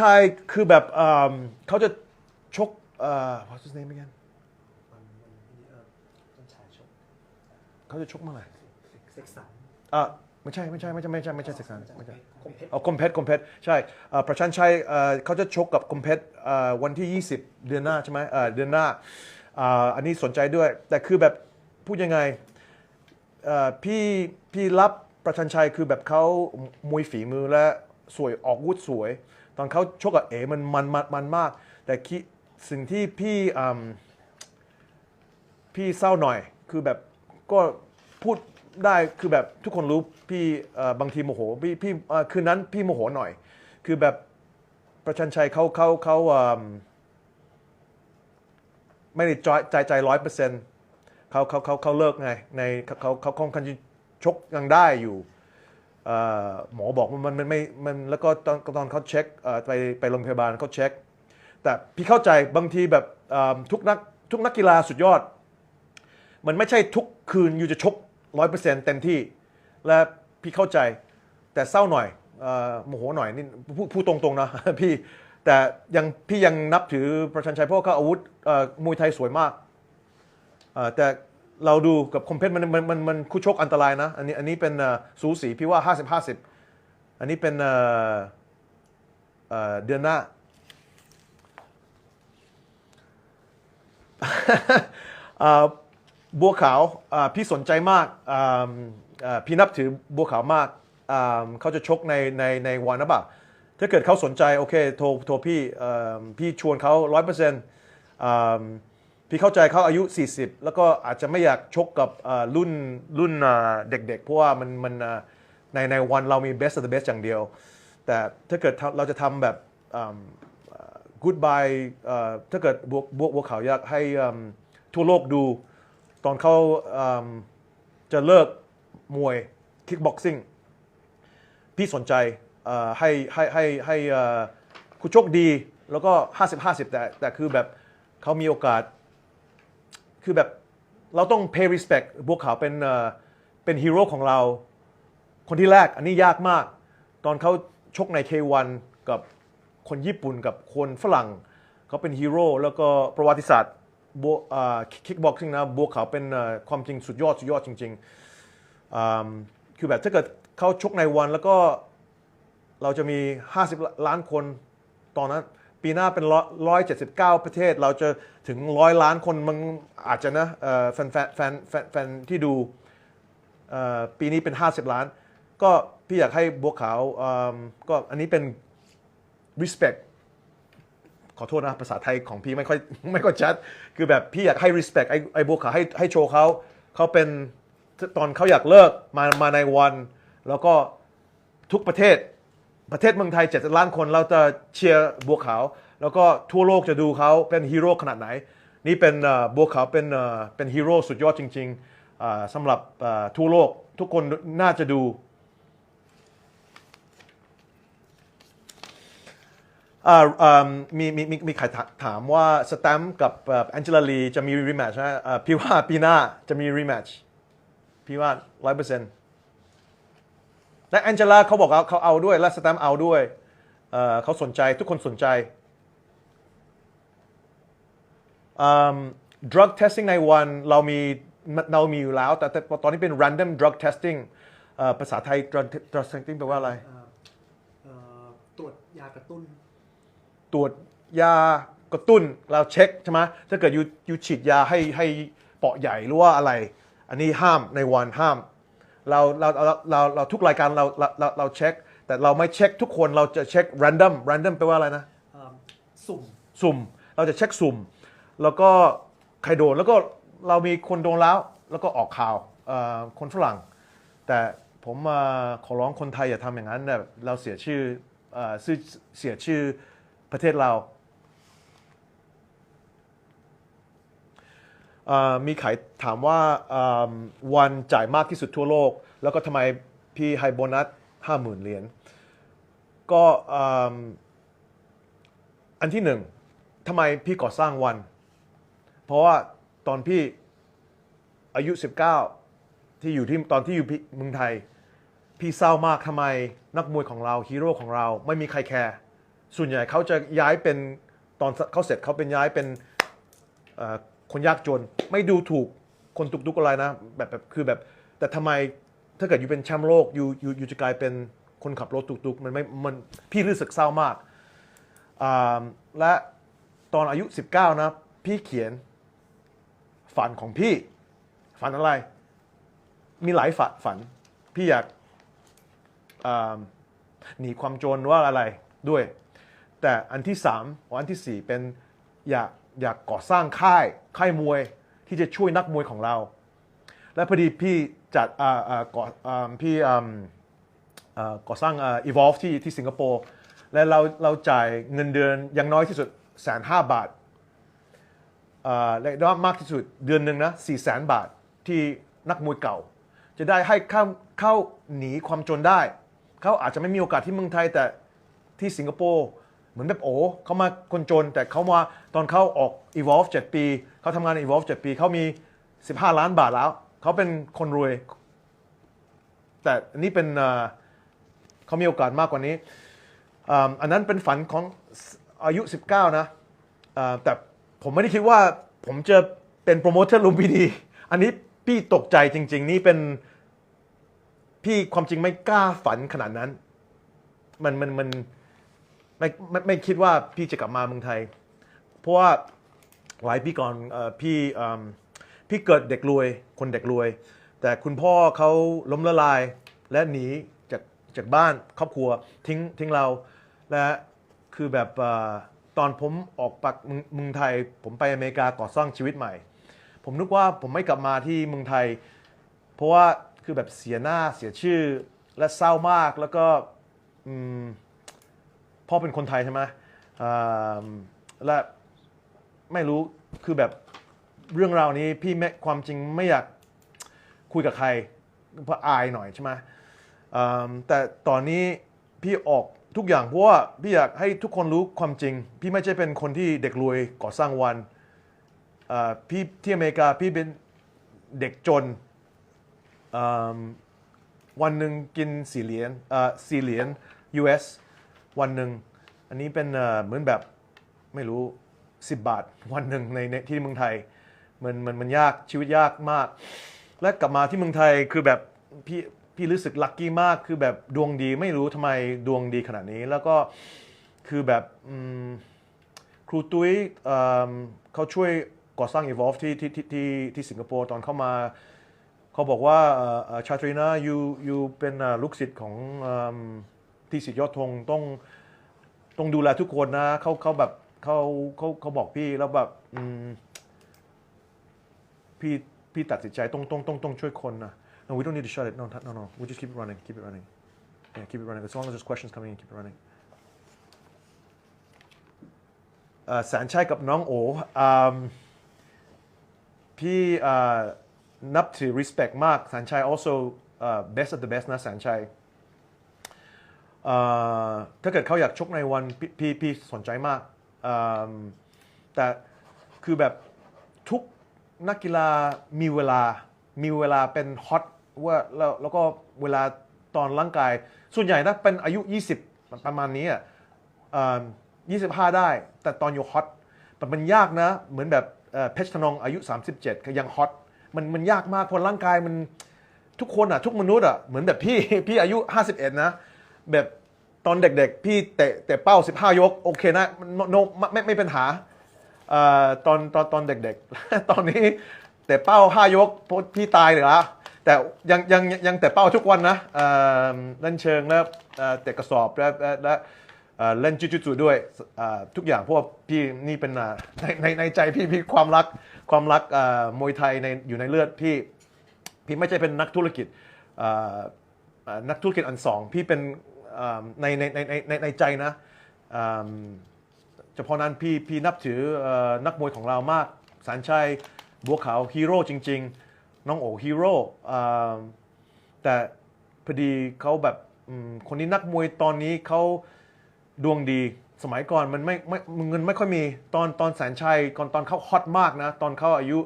ชายคือแบบเอิ่มเขาจะชกเอ่อ what's his name again มันมันนี่เออต้นชายชกเขาจะชกเมื่อไหร่เซ็กสันอะไม่ใช่ไม่ใช่ไม่ใช่ไม่ใช่ไม่ใช่เซ็กซันไม่ใช่ คมเพชรเอาคมเพชรคมเพชรใช่เอ่อประชันชัยเอ่อเขาจะชกกับคมเพชรเอ่อวันที่ 20 เดือนหน้าใช่ไหมเอ่อเดือนหน้าอ่าอันนี้สนใจด้วย แต่คือแบบพูดยังไงเอ่อพี่พี่รับประชันชัยคือแบบเขามวยฝีมือและ สวยออกวุธสวย ตอนเขาชกกับเอ๋มันมันมันมันมาก แต่คิดสิ่งที่พี่พี่เศร้าหน่อยคือแบบก็พูดได้คือแบบทุกคนรู้พี่บางทีโมโหพี่พี่คืนนั้นพี่โมโหหน่อย คือแบบประชันชัยเขาเขาเขาไม่ได้ใจใจใจร้อยเปอร์เซ็นต์เขาเขาเขาเขาเลิกไงในเขาเขาเขาค่อนชกยังได้อยู่ หมอบอกว่ามันมันไม่มันแล้วก็ตอนตอนเขาเช็คไปไปโรงพยาบาลเขาเช็ค แต่พี่เข้าใจบางทีแบบทุกนักทุกนักกีฬาสุดยอด มันไม่ใช่ทุกคืนอยู่จะชกร้อยเปอร์เซ็นต์เต็มที่ และพี่เข้าใจแต่เศร้าหน่อยโมโหหน่อยนี่พูดตรงๆนะพี่แต่ยังพี่ยังนับถือประชันชัยเพราะว่าเขาอาวุธมวยไทยสวยมากแต่ เราดูกับคอมเพชรมันมันมันมันคู่ชกอันตรายนะ อันนี้อันนี้เป็นสูสีพี่ว่า 50 50 อันนี้เป็นเดือนหน้า บัวขาวพี่สนใจมากพี่นับถือบัวขาวมากเขาจะชกในในในวันนะบ่าถ้าเกิดเขาสนใจ โอเค โทรโทรพี่พี่ชวนเขาร้อยเปอร์เซ็นต์ พี่เข้าใจเขาอายุ 40 แล้วก็อาจจะไม่อยากชกกับรุ่นรุ่นเด็ก ๆ เพราะว่ามันมันในในวันเรามี best of the best อย่างเดียว แต่ถ้าเกิดเราจะทำแบบ goodbye ถ้าเกิดบวกบวกบวกเขาอยากให้ทั่วโลกดูตอนเขาจะเลิกมวย kickboxing พี่สนใจให้ให้ให้ให้คุณโชคดีแล้วก็ 50 50 แต่แต่คือแบบเขามีโอกาส คือแบบเราต้อง pay respect บวกเขาเป็นเอ่อเป็นฮีโร่ของเรา คนที่แรกอันนี้ยากมาก ตอนเขาชกใน K1 กับคนญี่ปุ่นกับคนฝรั่งเขาเป็นฮีโร่แล้วก็ประวัติศาสตร์บวคิกบ็อกซิ่งนะบวกเขาเป็นความจริงสุดยอดสุดยอดจริงๆอ่าคือแบบถ้าเกิดเขาชกในวันแล้วก็เราจะมี 50 ล้านคนตอนนั้น ปีหน้าเป็นร้อยเจ็ดสิบเก้าประเทศ เราจะถึงร้อยล้านคนมันอาจจะนะแฟนแฟนแฟนแฟนที่ดูปีนี้เป็น 50 ล้าน ก็พี่อยากให้บัวขาวก็อันนี้เป็น respect ขอโทษนะภาษาไทยของพี่ไม่ค่อยไม่ค่อยชัด คือแบบพี่อยากให้ respect ไอ้ไอ้บัวขาวให้ให้โชว์เขาเขาเป็นตอนเขาอยากเลิกมามาในวัน แล้วก็ทุกประเทศ ประเทศเมืองไทย 7 ล้านคนเราจะเชียร์บัวขาว แล้วก็ทั่วโลกจะดูเขาเป็นฮีโร่ขนาดไหน นี่เป็นบัวขาวเป็นเป็นฮีโร่สุดยอดจริงๆสำหรับทั่วโลกทุกคนน่าจะดูมีมีมีมีใครถามว่าสแตมกับแองเจลาลีจะมีรีแมช์ไหมพี่ว่าปีหน้าจะมีรีแมชพี่ว่าร้อยเปอร์เซ็นต์ และแองเจล่าเขาบอกว่าเขาเอาด้วยและสแตมป์เอาด้วยเอ่อเขาสนใจทุกคนสนใจอืม drug testing ในวันเรามีเรามีอยู่แล้ว แต่แต่ตอนนี้เป็น random drug testing เอ่อภาษาไทย drug drug testing แปลว่าอะไรเอ่อเอ่อตรวจยากระตุ้น ตรวจยากระตุ้นเราเช็คใช่ไหมถ้าเกิดยูยูฉีดยาให้ให้เปาะใหญ่หรือว่าอะไร อันนี้ห้ามในวันห้าม เราเราเราเราเราทุกรายการเราเราเราเราเช็ค แต่เราไม่เช็คทุกคนเราจะเช็ค random random แปลว่าอะไรนะ เอ่อสุ่มสุ่ม เราจะเช็คสุ่ม แล้วก็ใครโดนแล้วก็เรามีคนโดนแล้ว แล้วก็ออกข่าวเอ่อคนฝรั่ง แต่ผมมาขอร้องคนไทยอย่าทำอย่างนั้นนะเราเสียชื่อเอ่อชื่อเสียชื่อประเทศเราเอ่อ มีใครถามว่าวันจ่ายมากที่สุดทั่วโลก แล้วก็ทำไมพี่ให้โบนัสห้าหมื่นเหรียญก็อันที่หนึ่งทำไมพี่ก่อสร้างวัน เพราะว่าตอนพี่อายุ 19 ที่อยู่ที่ตอนที่อยู่เมืองไทย พี่เศร้ามากทำไมนักมวยของเราฮีโร่ของเราไม่มีใครแคร์ส่วนใหญ่เขาจะย้ายเป็นตอนเขาเสร็จเขาเป็นย้ายเป็น คนยากจน ไม่ดูถูกคนตุกๆอะไรนะแบบแบบคือแบบ แต่ทำไมถ้าเกิดอยู่เป็นแชมป์โลกอยู่อยู่อยู่จะกลายเป็นคนขับรถตุกๆมันไม่มันพี่รู้สึกเศร้ามาก และตอนอายุ 19 นะ พี่เขียนฝันของพี่ ฝันอะไร มีหลายฝันฝัน พี่อยากหนีความจนว่าอะไรด้วย แต่อันที่สามอันที่สี่เป็นอยาก อยากก่อสร้างค่ายค่ายมวยที่จะช่วยนักมวยของเรา และพอดีพี่จัดก่อพี่ก่อสร้าง evolve ที่ที่สิงคโปร์และเราเราจ่ายเงินเดือนอย่างน้อยที่สุดแสนห้าบาทและมากที่สุดเดือนหนึ่งนะสี่แสนบาทที่นักมวยเก่า จะได้ให้เข้าเข้าหนีความจนได้ เขาอาจจะไม่มีโอกาสที่เมืองไทยแต่ที่สิงคโปร์ เหมือนแบบโอ้เขามาคนจนแต่เขามาตอนเขาออก evolve 7 ปีเขาทำงาน evolve 7 ปีเขามี 15 ล้านบาทแล้ว เขาเป็นคนรวย แต่อันนี้เป็นเขามีโอกาสมากกว่านี้ อันนั้นเป็นฝันของอายุ 19 นะอ่าแต่ผมไม่ได้คิดว่าผมจะเป็นโปรโมเตอร์ลุมพินีอันนี้พี่ตกใจจริง ๆ นี่เป็นพี่ความจริงไม่กล้าฝันขนาดนั้น มันมันมัน ไม่ไม่ไม่คิดว่าพี่จะกลับมาเมืองไทย เพราะว่าหลายปีก่อนเออพี่เอิ่มพี่เกิดเด็กรวย คนเด็กรวย แต่คุณพ่อเขาล้มละลายและหนีจากจากบ้านครอบครัวทิ้งทิ้งเรา และคือแบบเออตอนผมออกปักเมืองเมืองไทย ผมไปอเมริกาก่อสร้างชีวิตใหม่ ผมนึกว่าผมไม่กลับมาที่เมืองไทย เพราะว่าคือแบบเสียหน้าเสียชื่อและเศร้ามากแล้วก็อืม พ่อเป็นคนไทยใช่ไหมอ่าและไม่รู้คือแบบเรื่องราวนี้พี่ไม่ความจริงไม่อยากคุยกับใครเพราะอายหน่อยใช่ไหมอ่าแต่ตอนนี้พี่ออกทุกอย่างเพราะว่าพี่อยากให้ทุกคนรู้ความจริง พี่ไม่ใช่เป็นคนที่เด็กรวยก่อสร้างวันอ่าพี่ที่อเมริกาพี่เป็นเด็กจนอ่าวันหนึ่งกินสี่เหรียญอ่าสี่เหรียญ US วันหนึ่งอันนี้เป็นเหมือนแบบไม่รู้ 10 บาทวันหนึ่งในในที่เมืองไทยมันมันมันยากชีวิตยากมาก และกลับมาที่เมืองไทยคือแบบพี่พี่รู้สึกลัคกี้มากคือแบบดวงดีไม่รู้ทำไมดวงดีขนาดนี้ แล้วก็คือแบบครูตุ้ยเเขาช่วยก่อสร้าง Evolve ที่ที่ที่ที่ที่สิงคโปร์ตอนเข้ามา เขาบอกว่าชาตรีนะยูยูเป็นลูกศิษย์ของ ที่สิทธิยอดธงต้องต้องดูแลทุกคนนะเขาเขาแบบเขาเขาเขาบอกพี่แล้วแบบอืมพี่พี่ตัดสินใจต้องต้องต้องต้องช่วยคนนะ no we don't need to shut it no no no we just keep it running keep it running yeah keep it running as long as there's questions coming in keep it running แสนชัยกับน้องโอพี่นับถือ respect มากแสนชัย also เอ่อ best of the best นะแสนชัย ถ้าเกิดเขาอยากชกในวันพี่พี่สนใจมาก แต่คือแบบทุกนักกีฬามีเวลา มีเวลาเป็นฮอตว่าแล้วแล้วก็เวลาตอนร่างกาย ส่วนใหญ่ถ้าเป็นอายุ 20 ประมาณนี้อะยี่สิบห้าได้ แต่ตอนอยู่ฮอตแต่มันยากนะ เหมือนแบบเอ่อเพชรธนงอายุ 37ก็ยังฮอตมันมันยากมากเพราะร่างกายมันทุกคนอะทุกมนุษย์อะเหมือนแบบพี่พี่อายุ 51 นะ แบบตอนเด็กๆ พี่เตะเตะเป้า 15 ยก โอเคนะโนโนไม่ไม่เป็นปัญหาเอ่อตอนตอนตอนเด็กๆ ตอนนี้เตะเป้า 5 ยกพี่ตายเลยละแต่ยังยังยังเตะเป้าทุกวันนะเอ่อเล่นเชิงแล้วเตะกระสอบและและและเล่นจูจูจูด้วยทุกอย่างเพราะวกพี่นี่เป็นในในในใจพี่พี่ความรักความรักมวยไทยในอยู่ในเลือดพี่พี่ไม่ใช่เป็นนักธุรกิจนักธุรกิจอันสองพี่เป็น ในในในในในใจนะเฉพาะนั้นพี่พี่นับถือนักมวยของเรามากสารชัยบัวขาวฮีโร่จริง ๆ น้องโอฮีโร่แต่พอดีเขาแบบคนนี้นักมวยตอนนี้เขาดวงดีสมัยก่อนมันไม่ไม่เงินไม่ค่อยมีตอนตอนแสนชัยก่อนตอนเขาฮอตมากนะ ตอนเขาอายุ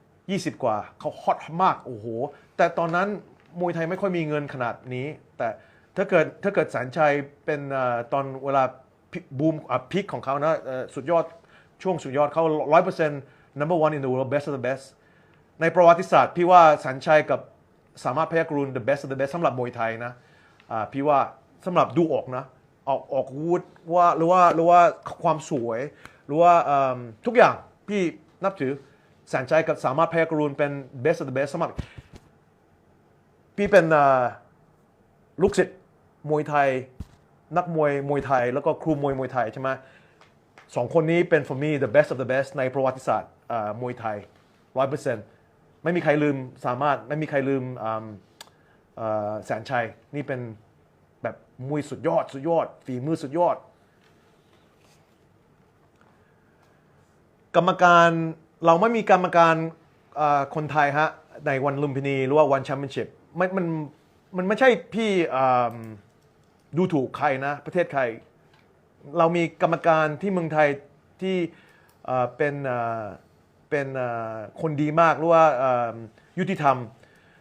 20 กว่าเขาฮอตมากโอ้โหแต่ตอนนั้นมวยไทยไม่ค่อยมีเงินขนาดนี้ แต่ ถ้าเกิดถ้าเกิดแสนชัยเป็นตอนเวลาบูมพิกของเขานะสุดยอดช่วงสุดยอดเขาร้อยเปอร์เซ็นต์ number one in the world best of the best ในประวัติศาสตร์พี่ว่าสัญชัยกับสามารถพยักรุณ the best of the best สำหรับมวยไทยนะพี่ว่าสำหรับดูออกนะ ออกออกวุธว่าหรือว่าหรือว่าความสวย หรือว่าทุกอย่างพี่นับถือสัญชัยกับสามารถพยักรุณเป็น best of the best สำหรับพี่เป็นลูกศิษย์ มวยไทย นักมวยมวยไทย แล้วก็ครูมวยมวยไทยใช่ไหมสองคนนี้เป็น for me the best of the best ในประวัติศาสตร์มวยไทยร้อยเปอร์เซ็นต์ไม่มีใครลืมสามารถไม่มีใครลืมแสนชัย นี่เป็นแบบมวยสุดยอด สุดยอด ฝีมือสุดยอด กรรมการเราไม่มีกรรมการคนไทยฮะในวันลุมพินีหรือว่าวันแชมเปี้ยนชิพมันมันมันไม่ใช่พี่ ดูถูกใครนะ ประเทศใคร เรามีกรรมการที่เมืองไทยที่เป็นเป็นคนดีมากหรือว่ายุติธรรม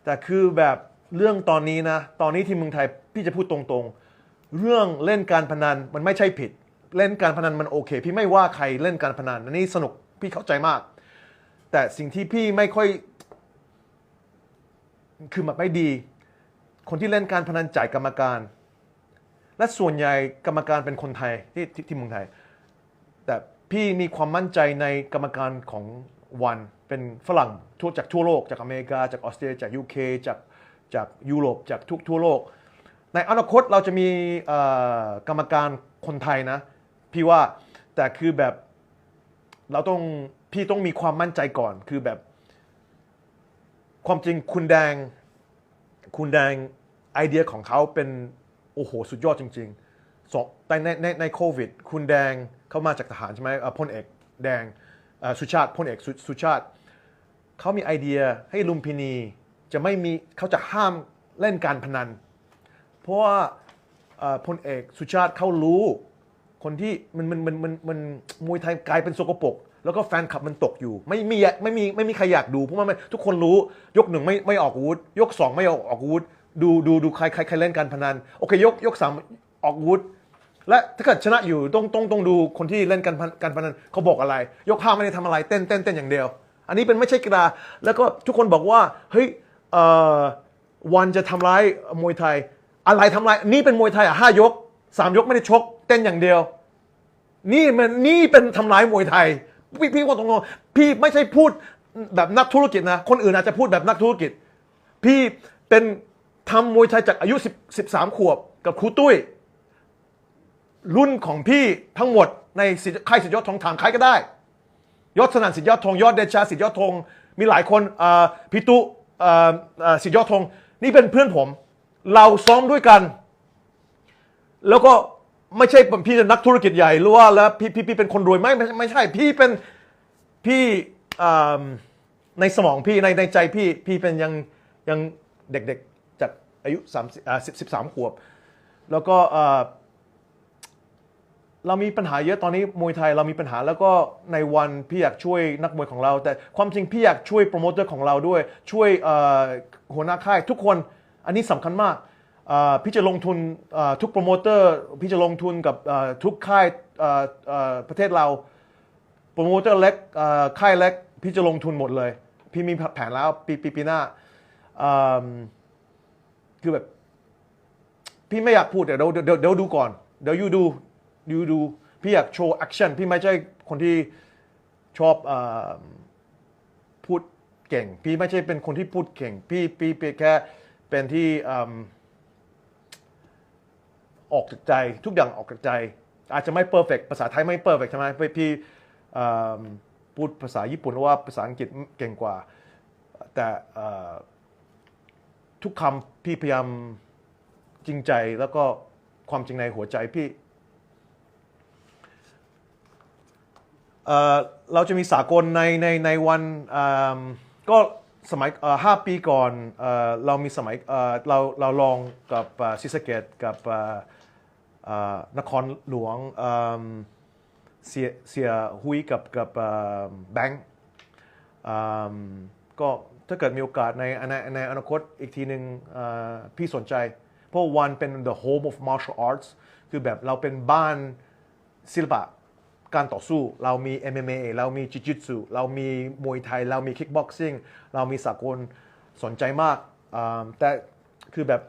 แต่คือแบบเรื่องตอนนี้นะ ตอนนี้ที่เมืองไทยพี่จะพูดตรงๆ เรื่องเล่นการพนันมันไม่ใช่ผิด เล่นการพนันมันโอเค พี่ไม่ว่าใครเล่นการพนันอันนี้สนุกพี่เข้าใจมาก แต่สิ่งที่พี่ไม่ค่อย คือมันไม่ดี คนที่เล่นการพนันจ่ายกรรมการ และส่วนใหญ่กรรมการเป็นคนไทยที่ที่ที่เมืองไทย แต่พี่มีความมั่นใจในกรรมการของวันเป็นฝรั่งทั่วจากทั่วโลก จากอเมริกา จากออสเตรเลียจากยูเคจากจากยุโรปจากทุกทั่วโลก ในอนาคตเราจะมีกรรมการคนไทยนะ พี่ว่าแต่คือแบบเราต้องพี่ต้องมีความมั่นใจก่อนคือแบบ ความจริงคุณแดงคุณแดงไอเดียของเขาเป็น โอ้โห สุดยอดจริงๆสองแต่ในในในโควิด คุณแดงเขามาจากทหารใช่ไหมพลเอกแดงสุชาติพลเอกสุสุชาติเขามีไอเดียให้ลุมพินีจะไม่มีเขาจะห้ามเล่นการพนัน เพราะว่าพลเอกสุชาติเขารู้คนที่มันมันมันมันมันมวยไทยกลายเป็นสกปรกแล้วก็แฟนคลับมันตกอยู่ ไม่มีไม่มีไม่มีใครอยากดูเพราะว่าทุกคนรู้ยกหนึ่งไม่ไม่ออกอาวุธ ยกสองไม่ออกออกอาวุธ ดูดูดูใครใครใครเล่นการพนันโอเคยกยกสามออกวุธและถ้าเกิดชนะอยู่ต้องต้องต้องดูคนที่เล่นการการพนันเขาบอกอะไร ยกห้าไม่ได้ทำอะไรเต้นเต้นเต้นอย่างเดียว อันนี้เป็นไม่ใช่กีฬาแล้วก็ทุกคนบอกว่าเฮ้ยวันจะทำร้ายมวยไทย อะไรทำร้ายนี่เป็นมวยไทยอะห้ายกสามยกไม่ได้ชก เต้นอย่างเดียว นี่มันนี่เป็นทำร้ายมวยไทย พี่พี่ว่าตรงๆพี่ไม่ใช่พูดแบบนักธุรกิจนะ คนอื่นอาจจะพูดแบบนักธุรกิจ พี่เป็น ทำมวยไทยจากอายุ10 13 ขวบกับครูตุ้ย รุ่นของพี่ทั้งหมดในค่ายสิทธิยอดทองถามใครก็ได้ยศสนั่นสิทธิยอดทองยอดเดชาสิทธิยอดทองมีหลายคนพี่ตุสิทธิยอดทองนี่เป็นเพื่อนผม เราซ้อมด้วยกัน แล้วก็ไม่ใช่พี่เป็นนักธุรกิจใหญ่หรือว่าแล้วพี่พี่พี่เป็นคนรวยไม่ไม่ไม่ใช่พี่เป็นพี่ในสมองพี่ในในใจพี่พี่เป็นยังยังเด็กๆจาก อายุสามสิบสิบสามขวบ แล้วก็เรามีปัญหาเยอะตอนนี้มวยไทยเรามีปัญหาแล้วก็ในวันพี่อยากช่วยนักมวยของเรา แต่ความจริงพี่อยากช่วยโปรโมเตอร์ของเราด้วย ช่วยหัวหน้าค่ายทุกคนอันนี้สำคัญมากพี่จะลงทุนทุกโปรโมเตอร์พี่จะลงทุนกับทุกค่ายประเทศเราโปรโมเตอร์เล็กค่ายเล็กพี่จะลงทุนหมดเลย พี่มีแผนแล้วปีปีปีหน้า คือแบบ พี่ไม่อยากพูดเดี๋ยวเดี๋ยวเดี๋ยวเดี๋ยวดูก่อน เดี๋ยวยูดูยูดู พี่อยากโชว์แอคชั่นพี่ไม่ใช่คนที่ชอบอพูดเก่ง พี่ไม่ใช่เป็นคนที่พูดเก่ง พี่พี่เป็นแค่เป็นที่ออกจากใจทุกอย่างออกจากใจ อาจจะไม่เพอร์เฟกภาษาไทยไม่เพอร์เฟกใช่ไหมพี่พี่พูดภาษาญี่ปุ่นหรือว่าภาษาอังกฤษเก่งกว่า แต่ ทุกคำพี่พยายามจริงใจแล้วก็ความจริงในหัวใจพี่เเราจะมีสากลในในในวันก็สมัยห้าปีก่อนเอเรามีสมัยเเราเราลองกับเอ่อศรีสเกดกับนครหลวงเเสียเสียหุยกับกับแบงค์ก็ ถ้าเกิดมีโอกาสในในในอนาคตอีกทีหนึ่งพี่สนใจ เพราะวันเป็น the home of martial arts คือแบบเราเป็นบ้านศิลปะการต่อสู้ เรามี MMA เรามีจิจิตสุเรามีมวยไทย เรามีคิกบ็อกซิ่งเรามีสากลสนใจมากแต่คือแบบ